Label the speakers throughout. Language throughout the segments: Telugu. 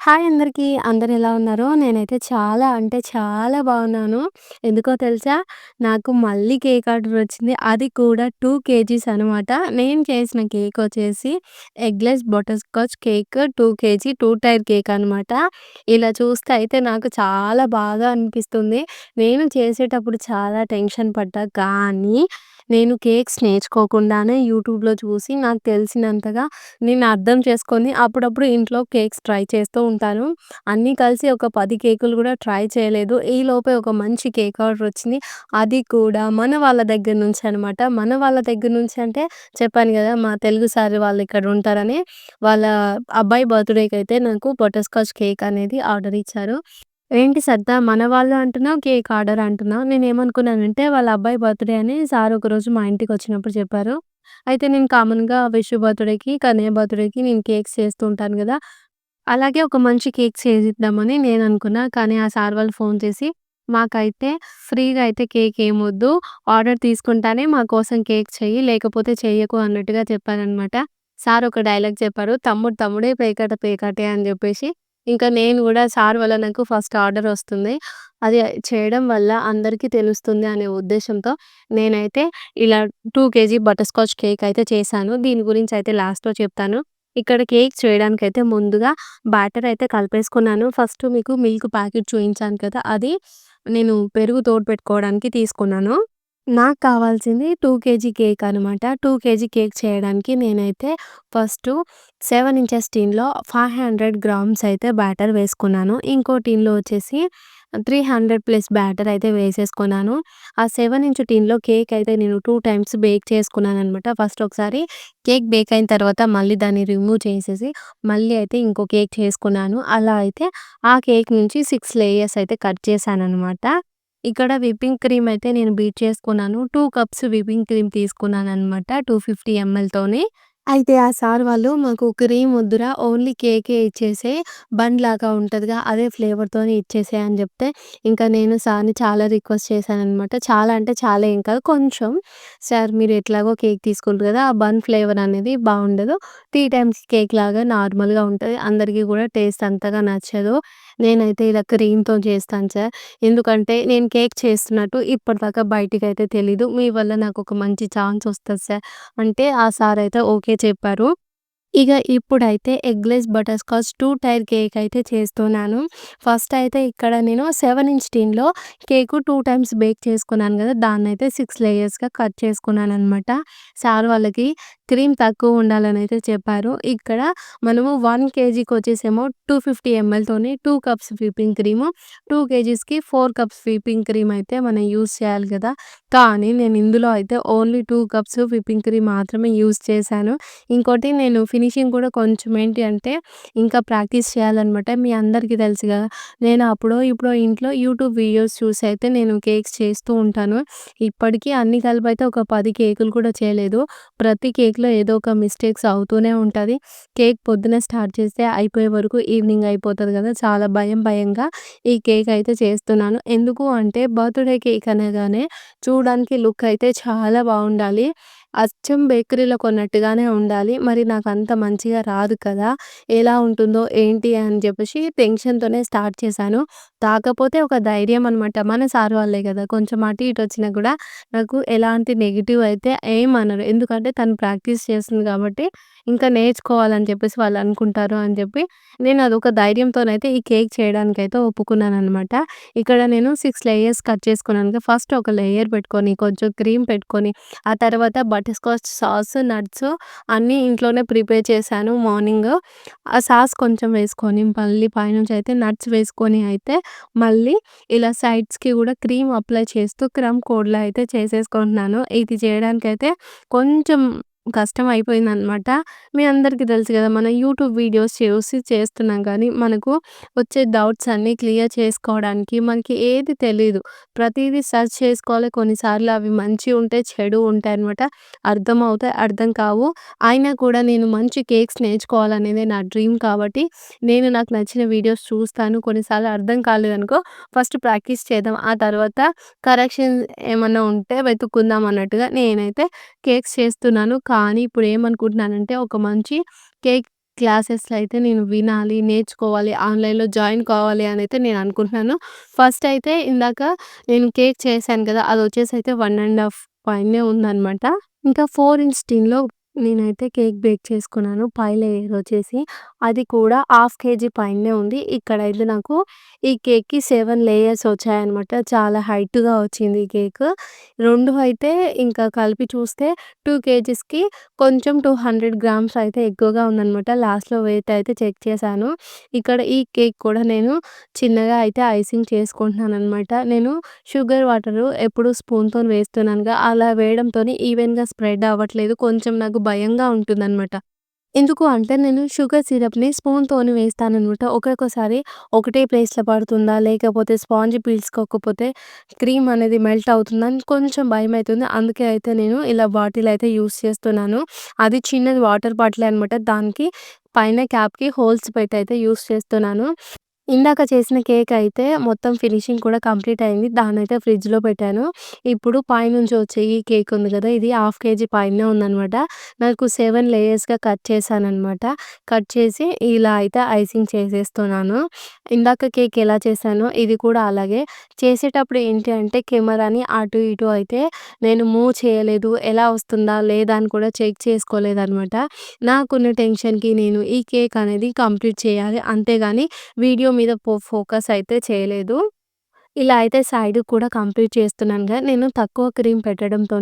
Speaker 1: హాయ్ అందరికీ. అందరు ఎలా ఉన్నారో? నేనైతే చాలా అంటే చాలా బాగున్నాను. ఎందుకో తెలుసా? నాకు మళ్ళీ కేక్ ఆర్డర్ వచ్చింది. అది కూడా టూ కేజీస్ అనమాట. నేను చేసిన కేక్ వచ్చేసి eggless butterscotch cake two KG two tier cake అనమాట. ఇలా చూస్తే అయితే నాకు చాలా బాగా అనిపిస్తుంది. నేను చేసేటప్పుడు చాలా టెన్షన్ పడ్డా కానీ నేను కేక్స్ నేర్చుకోకుండానే యూట్యూబ్‌లో చూసి నాకు తెలిసినంతగా నేను అర్థం చేసుకొని అప్పుడప్పుడు ఇంట్లో కేక్స్ ట్రై చేస్తూ ఉంటాను. అన్నీ కలిసి ఒక పది కేకులు కూడా ట్రై చేయలేదు. ఈ లోపే ఒక మంచి కేక్ ఆర్డర్ వచ్చింది. అది కూడా మన వాళ్ళ దగ్గర నుంచి అనమాట. మన వాళ్ళ దగ్గర నుంచి అంటే చెప్పాను కదా! మా తెలుగు సార్ వాళ్ళు ఇక్కడ ఉంటారని. వాళ్ళ అబ్బాయి బర్త్డేకి అయితే నాకు బటర్‌స్కాచ్ కేక్ అనేది ఆర్డర్ ఇచ్చారు. ఏంటి సర్దా మన వాళ్ళు అంటున్నావు, కేక్ ఆర్డర్ అంటున్నావు. నేనేమనుకున్నానంటే వాళ్ళ అబ్బాయి బర్త్‌డే అని సార్ ఒకరోజు మా ఇంటికొచ్చినప్పుడు చెప్పారు. అయితే నేను కామన్‌గా విషు బర్త్‌డేకి, కన్నయ్య బర్త్‌డేకి నేను కేక్స్ చేస్తూ ఉంటాను గదా! అలాగే ఒక మంచి కేక్ చేసిద్దామని నేననుకున్నా. కానీ ఆ సార్ వాళ్ళు ఫోన్ చేసి, "మాకైతే ఫ్రీగా అయితే కేక్ ఏమొద్దు. ఆర్డర్ తీసుకుంటానే మా కోసం కేక్ చెయ్యి. లేకపోతే చెయ్యకు" అన్నట్టుగా చెప్పారనమాట. సార్ ఒక డైలాగ్ చెప్పారు. తమ్ముడు తమ్ముడే, పేకాట పేకాటే అని జెప్పేసి. ఇంకా నేను గూడా సార్ వల్ల నాకు ఫస్ట్ ఆర్డర్ వస్తుంది. అది చేయడం వల్ల అందరికీ తెలుస్తుంది అనే ఉద్దేశ్యంతో నేనైతే ఇలా 2 కేజీ బటర్‌స్కాచ్ కేక్ అయితే చేశాను. దీని గురించి అయితే లాస్ట్‌లో చెప్తాను. ఇక్కడ కేక్ చేయడానికైతే ముందుగా బ్యాటర్ అయితే కలిపేసుకున్నాను. ఫస్ట్ మీకు మిల్క్ ప్యాకెట్ చూయించాను కదా! అది నేను పెరుగు తోడు పెట్టుకోవడానికి తీసుకున్నాను. నాకు కావాల్సింది టూ కేజీ కేక్ అనమాట. 2 కేజీ కేక్ చేయడానికి నేనైతే ఫస్టు 7 ఇంచెస్ టిన్‌లో 500 గ్రామ్స్ అయితే బ్యాటర్ వేసుకున్నాను. ఇంకో టిన్‌లో వచ్చేసి 300 ప్లస్ బ్యాటర్ అయితే వేసేసుకున్నాను. ఆ 7 ఇంచ్ టిన్‌లో కేక్ అయితే నేను 2 టైమ్స్ బేక్ చేసుకున్నాననమాట. ఫస్ట్ ఒకసారి కేక్ బేక్ అయిన తర్వాత మళ్ళీ దాన్ని రిమూవ్ చేసేసి మళ్ళీ అయితే ఇంకో కేక్ చేసుకున్నాను. అలా అయితే ఆ కేక్ నుంచి 6 లేయర్స్ అయితే కట్ చేశాననమాట. ఇక్కడ విప్పింగ్ క్రీమ్ అయితే నేను బీట్ చేసుకున్నాను. టూ కప్స్ విప్పింగ్ క్రీమ్ తీసుకున్నాను అనమాట టూ ఫిఫ్టీ ఎంఎల్‌తోని. అయితే ఆ సార్ వాళ్ళు మాకు క్రీమ్ వద్దురా ఓన్లీ కేకే ఇచ్చేసే బన్ లాగా ఉంటుందిగా అదే ఫ్లేవర్తో ఇచ్చేసే అని చెప్తే ఇంకా నేను సార్‌ని చాలా రిక్వెస్ట్ చేశాను అనమాట చాలా అంటే చాలా ఏం కాదు కొంచెం సార్ మీరు ఎట్లాగో కేక్ తీసుకుంటారు కదా! ఆ బన్ ఫ్లేవర్ అనేది బాగుండదు టీ టైమ్స్ కేక్ లాగా నార్మల్‌గా ఉంటుంది అందరికీ కూడా టేస్ట్ అంతగా నచ్చదు. నేనైతే ఇలా క్రీమ్‌తో చేస్తాను సార్. ఎందుకంటే నేను కేక్ చేస్తున్నట్టు ఇప్పటిదాకా అయితే తెలీదు. మీ వల్ల నాకు ఒక మంచి ఛాన్స్ వస్తుంది సార్ అంటే ఆ సార్ అయితే ఓకే చెప్పారు. ఇక ఇప్పుడైతే eggless butterscotch two tier cake అయితే చేస్తున్నాను. ఫస్ట్ అయితే ఇక్కడ నేను సెవెన్ ఇంచ్ టీన్లో కేకు టూ టైమ్స్ బేక్ చేసుకున్నాను గదా! దాన్నైతే సిక్స్ లేయర్స్‌గా కట్ చేసుకున్నాననమాట. సార్ వాళ్ళకి క్రీమ్ తక్కువ ఉండాలని అయితే చెప్పారు. ఇక్కడ మనము వన్ కేజీకి వచ్చేసేమో two fifty ఎంఎల్‌తోని two cups whipping cream, two కేజీస్‌కి four cups whipping cream అయితే మనం యూజ్ చేయాలి కదా కానీ నేను ఇందులో అయితే only two cups whipping cream మాత్రమే యూజ్ చేశాను. ఇంకోటి నేను ఫినిషింగ్ కూడా కొంచెం ఏంటి అంటే ఇంకా ప్రాక్టీస్ చేయాలన్నమాట మీ అందరికీ తెలుసు కదా నేను అప్పుడు ఇప్పుడు ఇంట్లో యూట్యూబ్ వీడియోస్ చూసి అయితే నేను కేక్స్ చేస్తూ ఉంటాను. ఇప్పటికీ అన్ని కలిపి అయితే ఒక పది కేకులు కూడా చేయలేదు. ప్రతి కేక్ కేక్‌లో ఏదో ఒక మిస్టేక్స్ అవుతూనే ఉంటుంది కేక్ పొద్దున స్టార్ట్ చేస్తే అయిపోయే వరకు ఈవినింగ్ అయిపోతుంది కదా చాలా భయం భయంగా ఈ కేక్ అయితే చేస్తున్నాను. ఎందుకు అంటే బర్త్‌డే కేక్ అనగానే చూడడానికి లుక్ అయితే చాలా బాగుండాలి అచ్చం బేకరీలో కొన్నట్టుగానే ఉండాలి. మరి నాకు అంత మంచిగా రాదు కదా! ఎలా ఉంటుందో ఏంటి అని చెప్పేసి టెన్షన్‌తోనే స్టార్ట్ చేశాను. కాకపోతే ఒక ధైర్యం అనమాట. మన సార్ వాళ్ళే కదా కొంచెం అటు ఇటు వచ్చినా కూడా నాకు ఎలాంటి నెగిటివ్ అయితే ఏమనరు. ఎందుకంటే తను ప్రాక్టీస్ చేస్తుంది కాబట్టి ఇంకా నేర్చుకోవాలని చెప్పేసి వాళ్ళు అనుకుంటారు అని చెప్పి నేను అదొక ధైర్యంతోనైతే ఈ కేక్ చేయడానికైతే ఒప్పుకున్నాననమాట. ఇక్కడ నేను సిక్స్ లేయర్స్ కట్ చేసుకున్నాను. ఫస్ట్ ఒక లేయర్ పెట్టుకొని కొంచెం క్రీమ్ పెట్టుకొని ఆ తర్వాత బటర్‌స్కాచ్ సాస్, నట్స్ అన్నీ ఇంట్లోనే ప్రిపేర్ చేశాను మార్నింగ్. ఆ సాస్ కొంచెం వేసుకొని మళ్ళీ పైనుంచి అయితే నట్స్ వేసుకొని అయితే మళ్ళీ ఇలా సైడ్స్‌కి కూడా క్రీమ్ అప్లై చేస్తూ క్రమ్ కోడ్‌లా అయితే చేసేసుకుంటున్నాను. ఇది చేయడానికైతే కొంచెం కష్టం అయిపోయిందనమాట. మీ అందరికీ తెలుసు కదా మనం యూట్యూబ్ వీడియోస్ చూసి చేస్తున్నాం కానీ మనకు వచ్చే డౌట్స్ అన్నీ క్లియర్ చేసుకోవడానికి మనకి ఏది తెలీదు. ప్రతీదీ సెర్చ్ చేసుకోవాలి. కొన్నిసార్లు అవి మంచివి ఉంటాయి, చెడు ఉంటాయనమాట. అర్థమవుతాయి, అర్థం కావు. అయినా కూడా నేను మంచి కేక్స్ నేర్చుకోవాలనేదే నా డ్రీమ్ కాబట్టి నేను నాకు నచ్చిన వీడియోస్ చూస్తాను. కొన్నిసార్లు అర్థం కాలేదనుకో ఫస్ట్ ప్రాక్టీస్ చేద్దాం. ఆ తర్వాత కరెక్షన్ ఏమన్నా ఉంటే వెతుక్కుందాం అన్నట్టుగా నేనైతే కేక్స్ చేస్తున్నాను. కానీ ఇప్పుడు ఏమనుకుంటున్నానంటే ఒక మంచి కేక్ క్లాసెస్‌లో అయితే నేను వినాలి, నేర్చుకోవాలి, ఆన్‌లైన్‌లో జాయిన్ కావాలి అని అయితే నేను అనుకుంటున్నాను. ఫస్ట్ అయితే ఇందాక నేను కేక్ చేశాను కదా! అది వచ్చేసి అయితే వన్ అండ్ హాఫ్ పైనే ఉందనమాట. ఇంకా ఫోర్ ఇంచ్ టిన్‌లో నేనైతే కేక్ బేక్ చేసుకున్నాను. పై లేయర్ వచ్చేసి అది కూడా హాఫ్ కేజీ పైనే ఉంది. ఇక్కడ అయితే నాకు ఈ కేక్‌కి సెవెన్ లేయర్స్ వచ్చాయన్నమాట. చాలా హైట్‌గా వచ్చింది ఈ కేక్. రెండు అయితే ఇంకా కలిపి చూస్తే టూ కేజీస్‌కి కొంచెం 200 గ్రామ్స్ అయితే ఎక్కువగా ఉందనమాట. లాస్ట్‌లో వెయిట్ అయితే చెక్ చేశాను. ఇక్కడ ఈ కేక్ కూడా నేను చిన్నగా అయితే ఐసింగ్ చేసుకుంటున్నాను అనమాట నేను షుగర్ వాటరు ఎప్పుడు స్పూన్తో వేస్తున్నానుగా అలా వేయడంతో ఈవెన్‌గా స్ప్రెడ్ అవ్వట్లేదు. కొంచెం నాకు భయంగా ఉంటుందనమాట. ఎందుకు అంటే నేను షుగర్ సిరప్‌ని స్పూన్‌తోని వేస్తాననమాట. ఒక్కొక్కసారి ఒకటే ప్లేస్‌లో పడుతుందా? లేకపోతే స్పాంజ్ పీల్చుకోకపోతే క్రీమ్ అనేది మెల్ట్ అవుతుందా? అని కొంచెం అవుతుంది అందుకే అయితే నేను ఇలా బాటిల్ అయితే యూజ్ చేస్తున్నాను. అది చిన్నది వాటర్ బాటిల్ అనమాట. దానికి పైన క్యాప్‌కి హోల్స్ పెట్టి అయితే యూస్ చేస్తున్నాను. ఇందాక చేసిన కేక్ అయితే మొత్తం ఫినిషింగ్ కూడా కంప్లీట్ అయింది. దాన్నయితే ఫ్రిడ్జ్‌లో పెట్టాను. ఇప్పుడు పైనుంచి వచ్చే ఈ కేక్ ఉంది కదా! ఇది హాఫ్ కేజీ పైనే ఉందనమాట. నాకు సెవెన్ లేయర్స్‌గా కట్ చేశానమాట కట్ చేసి ఇలా అయితే ఐసింగ్ చేసేస్తున్నాను. ఇందాక కేక్ ఎలా చేశానో ఇది కూడా అలాగే. చేసేటప్పుడు ఏంటి అంటే కెమెరాని అటు ఇటు అయితే నేను మూవ్ చేయలేదు. ఎలా వస్తుందా? లేదా? అని కూడా చెక్ చేసుకోలేదనమాట. నాకున్న టెన్షన్‌కి నేను ఈ కేక్ అనేది కంప్లీట్ చేయాలి. అంతేగాని వీడియో మీద పో ఫోకస్ అయితే చేయలేదు. ఇలా అయితే సైడ్ కూడా కంప్లీట్ చేస్తున్నానుగా. నేను తక్కువ క్రీమ్ పెట్టడంతో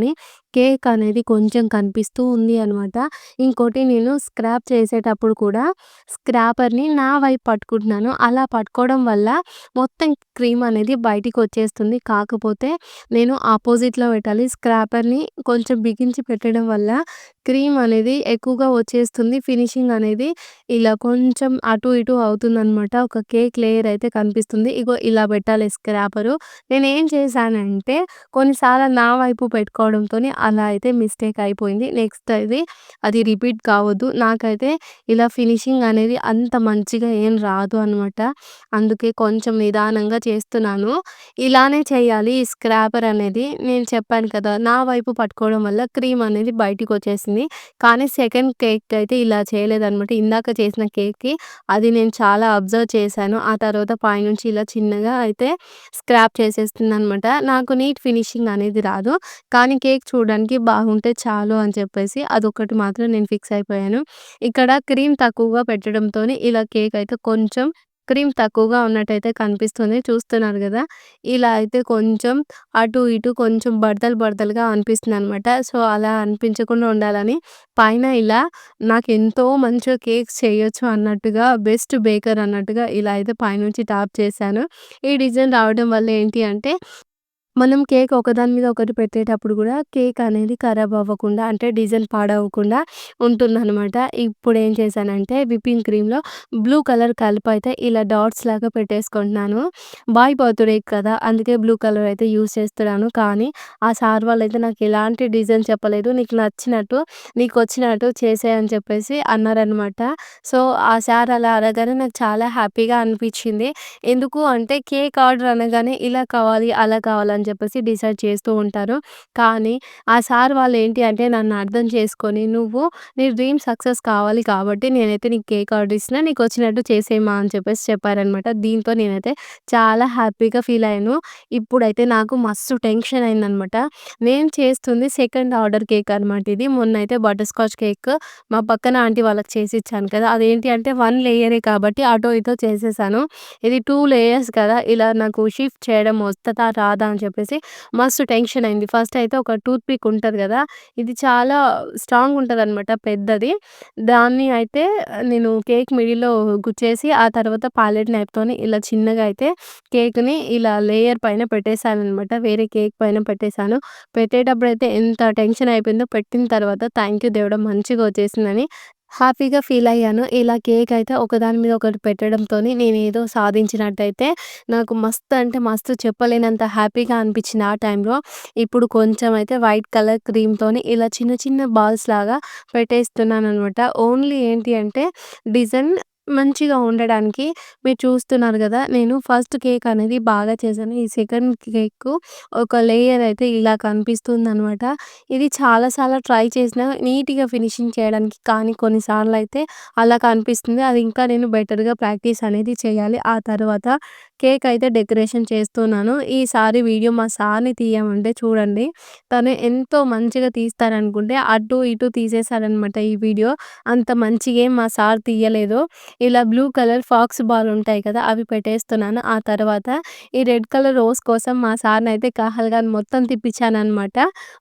Speaker 1: కేక్ అనేది కొంచెం కనిపిస్తూ ఉంది అనమాట. ఇంకోటి నేను స్క్రాప్ చేసేటప్పుడు కూడా స్క్రాపర్‌ని నా వైపు పట్టుకుంటున్నాను. అలా పట్టుకోవడం వల్ల మొత్తం క్రీమ్ అనేది బయటికి వచ్చేస్తుంది కాకపోతే నేను ఆపోజిట్‌లో పెట్టాలి. స్క్రాపర్‌ని కొంచెం బిగించి పెట్టడం వల్ల క్రీమ్ అనేది ఎక్కువగా వచ్చేస్తుంది. ఫినిషింగ్ అనేది ఇలా కొంచెం అటు ఇటు అవుతుంది అనమాట ఒక కేక్ లేయర్ అయితే కనిపిస్తుంది. ఇగో ఇలా పెట్టాలి స్క్రాపరు. ఏం చేశానంటే కొన్నిసార్లు నా వైపు పెట్టుకోవడంతోని అలా అయితే మిస్టేక్ అయిపోయింది. నెక్స్ట్ అది అది రిపీట్ కావద్దు. నాకైతే ఇలా ఫినిషింగ్ అనేది అంత మంచిగా ఏం రాదు అనమాట. అందుకే కొంచెం నిదానంగా చేస్తున్నాను. ఇలానే చేయాలి ఈ స్క్రాపర్ అనేది. నేను చెప్పాను కదా! నా వైపు పట్టుకోవడం వల్ల క్రీమ్ అనేది బయటికి వచ్చేసింది కానీ సెకండ్ కేక్ అయితే ఇలా చేయలేదనమాట. ఇందాక చేసిన కేక్‌కి అది నేను చాలా అబ్జర్వ్ చేశాను. ఆ తర్వాత పైనుంచి ఇలా చిన్నగా అయితే స్క్రాప్ చేసేస్తుంది అనమాట నాకు నీట్ ఫినిషింగ్ అనేది రాదు. కానీ కేక్ చూడ చూడడానికి బాగుంటే చాలు అని చెప్పేసి అదొకటి మాత్రం నేను ఫిక్స్ అయిపోయాను. ఇక్కడ క్రీమ్ తక్కువగా పెట్టడంతో ఇలా కేక్ అయితే కొంచెం క్రీమ్ తక్కువగా ఉన్నట్టయితే కనిపిస్తుంది. చూస్తున్నారు కదా ఇలా అయితే కొంచెం అటు ఇటు కొంచెం బడతలు బడతలుగా అనిపిస్తుందనమాట. సో, అలా అనిపించకుండా ఉండాలని పైన ఇలా నాకు ఎంతో మంచిగా కేక్స్ చేయొచ్చు అన్నట్టుగా బెస్ట్ బేకర్ అన్నట్టుగా ఇలా అయితే పైనుంచి టాప్ చేశాను. ఈ డిజైన్ రావడం వల్ల ఏంటి అంటే మనం కేక్ ఒకదాని మీద ఒకటి పెట్టేటప్పుడు కూడా కేక్ అనేది ఖరాబ్ అవ్వకుండా అంటే డిజైన్ పాడవకుండా ఇప్పుడు ఏం చేశానంటే విప్పింగ్ క్రీమ్‌లో బ్లూ కలర్ కలిపైతే ఇలా డాట్స్ లాగా పెట్టేసుకుంటున్నాను. బాయ్ బర్త్‌డే కదా! అందుకే బ్లూ కలర్ అయితే యూజ్ చేస్తున్నాను. కానీ ఆ సార్ అయితే నాకు ఎలాంటి డిజైన్ చెప్పలేదు. నీకు నచ్చినట్టు, నీకు వచ్చినట్టు అని చెప్పేసి అన్నారనమాట. సో, ఆ సార్ అలా అనగానే నాకు చాలా హ్యాపీగా అనిపించింది ఎందుకు అంటే కేక్ ఆర్డర్ అనగానే ఇలా కావాలి, అలా కావాలని చెప్పేసి డిసైడ్ చేస్తూ ఉంటారు. కానీ ఆ సార్ వాళ్ళు ఏంటి అంటే నన్ను అర్థం చేసుకొని నువ్వు నీ డ్రీమ్ సక్సెస్ కావాలి కాబట్టి నేనైతే నీకు కేక్ ఆర్డర్ ఇచ్చినా నీకు వచ్చినట్టు చేసేమా అని చెప్పేసి చెప్పారనమాట. దీంతో నేనైతే చాలా హ్యాపీగా ఫీల్ అయ్యాను. ఇప్పుడైతే నాకు మస్తు టెన్షన్ అయిందనమాట. నేను చేస్తుంది సెకండ్ ఆర్డర్ కేక్ అనమాట ఇది. మొన్నైతే బటర్ స్కాచ్ కేక్ మా పక్కన ఆంటీ వాళ్ళకి చేసి ఇచ్చాను కదా! అదేంటి అంటే వన్ లేయరే కాబట్టి అటో ఇటో చేసేసాను. ఇది టూ లేయర్స్ కదా! ఇలా నాకు షిఫ్ట్ చేయడం వస్తదా? రాదా? అని చెప్పి చెప్పేసి మస్తు టెన్షన్ అయింది. ఫస్ట్ అయితే ఒక టూత్ పిక్ ఉంటుంది కదా ఇది చాలా స్ట్రాంగ్ ఉంటదనమాట పెద్దది. దాన్ని అయితే నేను కేక్ మిడిల్‌లో గుచ్చేసి ఆ తర్వాత పాలెట్ నైప్తోని ఇలా చిన్నగా అయితే కేక్‌ని ఇలా లేయర్ పైన పెట్టేసాననమాట. వేరే కేక్ పైన పెట్టేశాను పెట్టేటప్పుడు అయితే ఎంత టెన్షన్ అయిపోయిందో పెట్టిన తర్వాత థ్యాంక్ యూ దేవుడు మంచిగా వచ్చేసిందని హ్యాపీగా ఫీల్ అయ్యాను. ఇలా కేక్ అయితే ఒకదాని మీద ఒకటి పెట్టడంతో నేను ఏదో సాధించినట్టయితే నాకు మస్తు అంటే మస్తు చెప్పలేనంత హ్యాపీగా అనిపించింది ఆ టైంలో. ఇప్పుడు కొంచెం అయితే వైట్ కలర్ క్రీమ్తో ఇలా చిన్న చిన్న బాల్స్ లాగా పెట్టేస్తున్నాను అనమాట ఓన్లీ ఏంటి అంటే డిజైన్ మంచిగా ఉండడానికి మీరు చూస్తున్నారు కదా నేను ఫస్ట్ కేక్ అనేది బాగా చేశాను. ఈ సెకండ్ కేక్ ఒక లేయర్ అయితే ఇలా కనిపిస్తుంది అనమాట ఇది చాలాసార్లు ట్రై చేసినా నీట్‌గా ఫినిషింగ్ చేయడానికి కానీ కొన్నిసార్లు అయితే అలా కనిపిస్తుంది. అది ఇంకా నేను బెటర్‌గా ప్రాక్టీస్ అనేది చేయాలి. ఆ తర్వాత కేక్ అయితే డెకరేషన్ చేస్తున్నాను. ఈసారి వీడియో మా సార్‌ని తీయమంటే చూడండి. తను ఎంతో మంచిగా తీస్తారనుకుంటే అటు ఇటు తీసేశారనమాట ఈ వీడియో. అంత మంచిగా ఏం మా సార్ తీయలేదు. ఇలా బ్లూ కలర్ ఫాక్స్ బాల్ ఉంటాయి కదా! అవి పెట్టేస్తున్నాను. ఆ తర్వాత ఈ రెడ్ కలర్ రోజ్ కోసం మా సార్ని అయితే కహల్గాన్ మొత్తం తిప్పించానమాట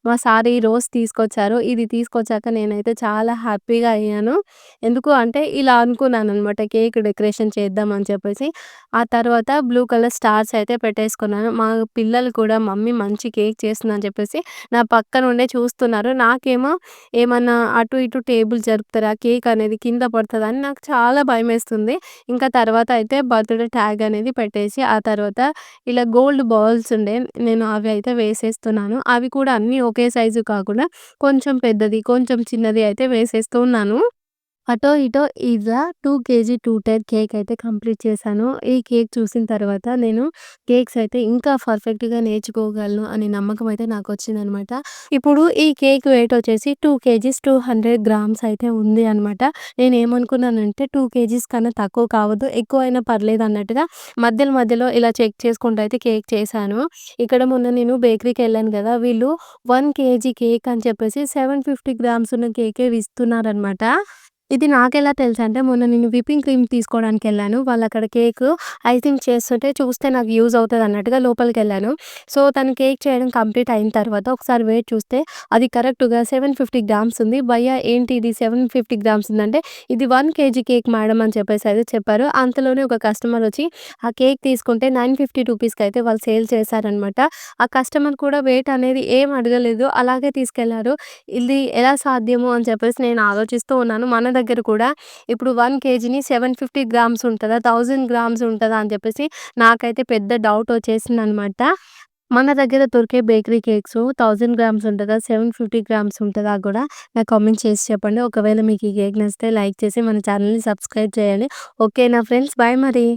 Speaker 1: మా సార్ ఈ రోజ్ తీసుకొచ్చారు. ఇది తీసుకొచ్చాక నేనైతే చాలా హ్యాపీగా అయ్యాను. ఎందుకు అంటే ఇలా అనుకున్నాను అనమాట కేక్ డెకరేషన్ చేద్దాం అని చెప్పేసి. ఆ తర్వాత బ్లూ కలర్ స్టార్స్ అయితే పెట్టేసుకున్నాను. మా పిల్లలు కూడా మమ్మీ మంచి కేక్ చేస్తుందని చెప్పేసి నా పక్కన ఉండే చూస్తున్నారు. నాకేమో ఏమన్నా అటు ఇటు టేబుల్ జరుపుతారా? కేక్ అనేది కింద పడుతుందా అని నాకు చాలా భయమేస్తుంది. ఇంకా తర్వాత అయితే బర్త్‌డే ట్యాగ్ అనేది పెట్టేసి ఆ తర్వాత ఇలా గోల్డ్ బాల్స్ ఉండే నేను అవి అయితే వేసేస్తున్నాను. అవి కూడా అన్నీ ఒకే సైజు కాకుండా కొంచెం పెద్దది, కొంచెం చిన్నది అయితే వేసేస్తూ ఉన్నాను. అటో ఇటో ఇలా two KG two tier cake అయితే కంప్లీట్ చేశాను. ఈ కేక్ చూసిన తర్వాత నేను కేక్స్ అయితే ఇంకా పర్ఫెక్ట్‌గా నేర్చుకోగలను అనే నమ్మకం అయితే నాకు వచ్చిందనమాట ఇప్పుడు ఈ కేక్ వెయిట్ వచ్చేసి టూ కేజీస్ 200 గ్రామ్స్ అయితే ఉంది అనమాట. నేను ఏమనుకున్నానంటే టూ కేజీస్ కన్నా తక్కువ కావద్దు. ఎక్కువైనా పర్లేదు అన్నట్టుగా మధ్యలో మధ్యలో ఇలా చెక్ చేసుకుంటూ అయితే కేక్ చేశాను. ఇక్కడ మొన్న నేను బేకరీకి వెళ్ళాను కదా వీళ్ళు వన్ కేజీ కేక్ అని చెప్పేసి 750 గ్రామ్స్ ఉన్న కేకే ఇస్తున్నారనమాట. ఇది నాకెలా తెలుసు అంటే మొన్న నేను విప్పింగ్ క్రీమ్ తీసుకోవడానికి వెళ్ళాను వాళ్ళు అక్కడ కేక్ ఐసింగ్ చేస్తుంటే చూస్తే నాకు యూజ్ అవుతదన్నట్టుగా లోపలికెళ్ళాను. సో, తను కేక్ చేయడం కంప్లీట్ అయిన తర్వాత ఒకసారి వెయిట్ చూస్తే అది కరెక్ట్‌గా 750 గ్రామ్స్ ఉంది. భయ్యా ఏంటి ఇది 750 గ్రామ్స్ ఉందంటే ఇది వన్ కేజీ కేక్ మేడం అని చెప్పేసి అయితే చెప్పారు. అంతలోనే ఒక కస్టమర్ వచ్చి ఆ కేక్ తీసుకుంటే 950 రూపీస్‌కి అయితే వాళ్ళు సేల్ చేశారనమాట. ఆ కస్టమర్ కూడా వెయిట్ అనేది ఏం అడగలేదు. అలాగే తీసుకెళ్ళారు. ఇది ఎలా సాధ్యము అని చెప్పేసి నేను ఆలోచిస్తూ ఉన్నాను. మన దగ్గర కూడా ఇప్పుడు వన్ కేజీని 750 గ్రామ్స్ ఉంటుందా థౌజండ్ గ్రామ్స్ ఉంటుందా అని చెప్పేసి నాకైతే పెద్ద డౌట్ వచ్చేసింది అనమాట మన దగ్గర దొరికే బేకరీ కేక్స్ థౌజండ్ గ్రామ్స్ ఉంటుందా సెవెన్ ఫిఫ్టీ గ్రామ్స్ ఉంటుందా కూడా నాకు కామెంట్ చేసి చెప్పండి. ఒకవేళ మీకు ఈ కేక్ నచ్చితే లైక్ చేసి మన ఛానల్ని సబ్స్క్రైబ్ చేయండి. ఓకేనా ఫ్రెండ్స్? బాయ్ మరి.